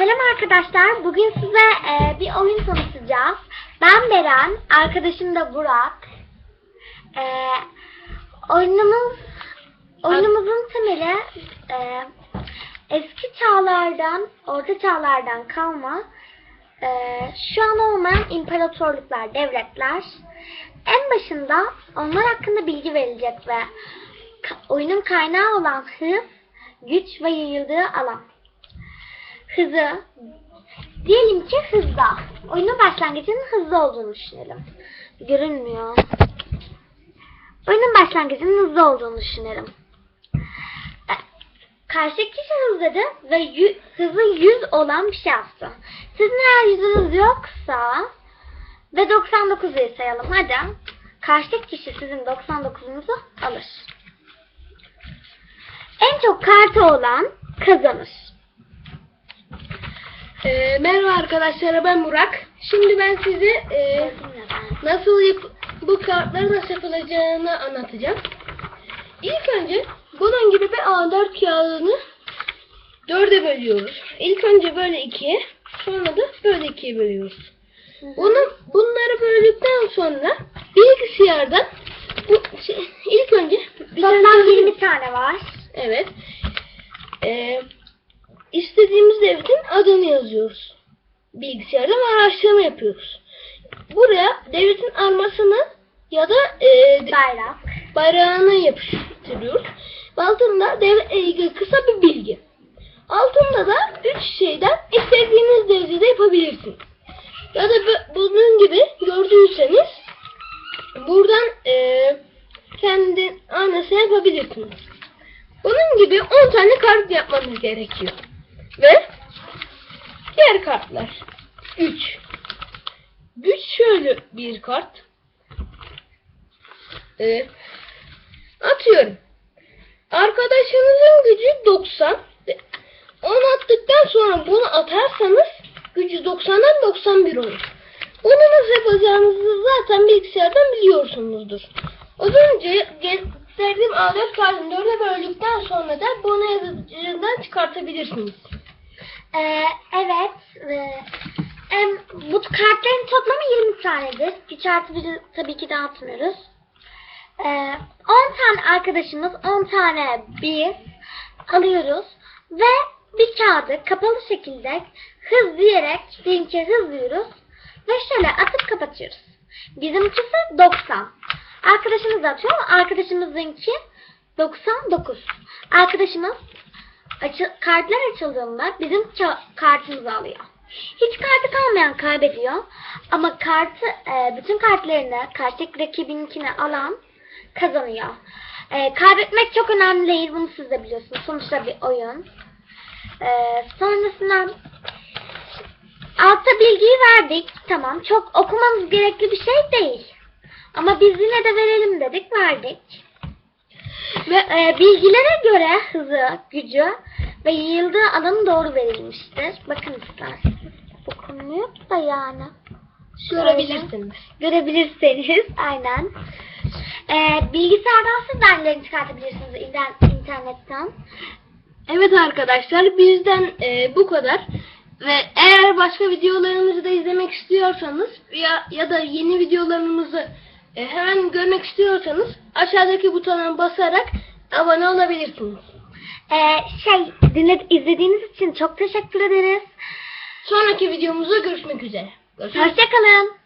Selam arkadaşlar. Bugün size e, bir oyun tanıtacağız. Ben Beren, arkadaşım da Burak. E, oyunumuz oyunumuzun temeli e, eski çağlardan, orta çağlardan kalma e, şu an olmayan imparatorluklar, devletler. En başında onlar hakkında bilgi verilecek ve oyunun kaynağı olan hız, güç ve yayıldığı alan hızı diyelim ki hızda. Oyunun başlangıcının hızlı olduğunu düşünelim. Görünmüyor. Oyunun başlangıcının hızlı olduğunu düşünelim. Karşıdaki kişi hızladı ve hızı 100 olan bir şey yaptı. Sizin eğer yüzünüz yoksa ve 99'u sayalım hadi. Karşıdaki kişi sizin 99'unuzu alır. En çok kartı olan kazanır. Ee, merhaba arkadaşlar ben Burak. Şimdi ben size e, nasıl yap- bu kartları nasıl yapılacağını anlatacağım. İlk önce bunun gibi bir A4 kağıdını dörde bölüyoruz. İlk önce böyle ikiye, sonra da böyle ikiye bölüyoruz. Bunu, bunları böldükten sonra bilgisayardan bu, şey, ilk önce Toplam tane- 20 tane var. Evet. Ee, istediğimiz devletin adını yazıyoruz. Bilgisayarda ve araştırma yapıyoruz. Buraya devletin armasını ya da e, Bayrak. bayrağını yapıştırıyoruz. Altında devletle ilgili kısa bir bilgi. Altında da üç şeyden istediğiniz derecede yapabilirsiniz. Ya da bu- bunun gibi gördüyseniz buradan e, kendi aynısını yapabilirsiniz. Bunun gibi 10 tane kart yapmanız gerekiyor. Ve diğer kartlar. 3. Güç şöyle bir kart. Ee, atıyorum. Arkadaşınızın gücü 90. Onu attıktan sonra bunu atarsanız gücü 90'dan 91 olur. Bunu nasıl yapacağınızı zaten bilgisayardan biliyorsunuzdur. Az önce gösterdiğim A4 kağıdını dörde böldükten sonra da bunu yazıcıdan çıkartabilirsiniz. Ee, evet. Ee, em, bu kartların toplamı 20 tanedir. Güç artı biri tabii ki dağıtmıyoruz. Ee, 10 tane arkadaşımız 10 tane biz alıyoruz ve bir kağıdı kapalı şekilde hız diyerek diyelim ki hız diyoruz ve şöyle atıp kapatıyoruz. Bizimkisi 90. Arkadaşımız atıyor ama arkadaşımızınki 99. Arkadaşımız açı, kartlar açıldığında bizim kartımızı alıyor. Hiç kartı kalmayan kaybediyor. Ama kartı e, bütün kartlarını karşıdaki rakibininkini alan kazanıyor. E, kaybetmek çok önemli değil. Bunu siz de biliyorsunuz. Sonuçta bir oyun. E, sonrasında altta bilgiyi verdik. Tamam. Çok okumanız gerekli bir şey değil. Ama biz yine de verelim dedik. Verdik. Ve e, bilgilere göre hızı, gücü ve yayıldığı alanı doğru verilmiştir. Bakın isterseniz. Okunmuyor da yani. Görebilirsiniz. Görebilirseniz aynen. E, bilgisayardan siz dergilerini çıkartabilirsiniz internet- internetten. Evet arkadaşlar bizden e, bu kadar. Ve eğer başka videolarımızı da izlemek istiyorsanız ya, ya da yeni videolarımızı e, hemen görmek istiyorsanız aşağıdaki butona basarak abone olabilirsiniz. E, şey dinle, izlediğiniz için çok teşekkür ederiz. Sonraki videomuzda görüşmek üzere. Hoşçakalın.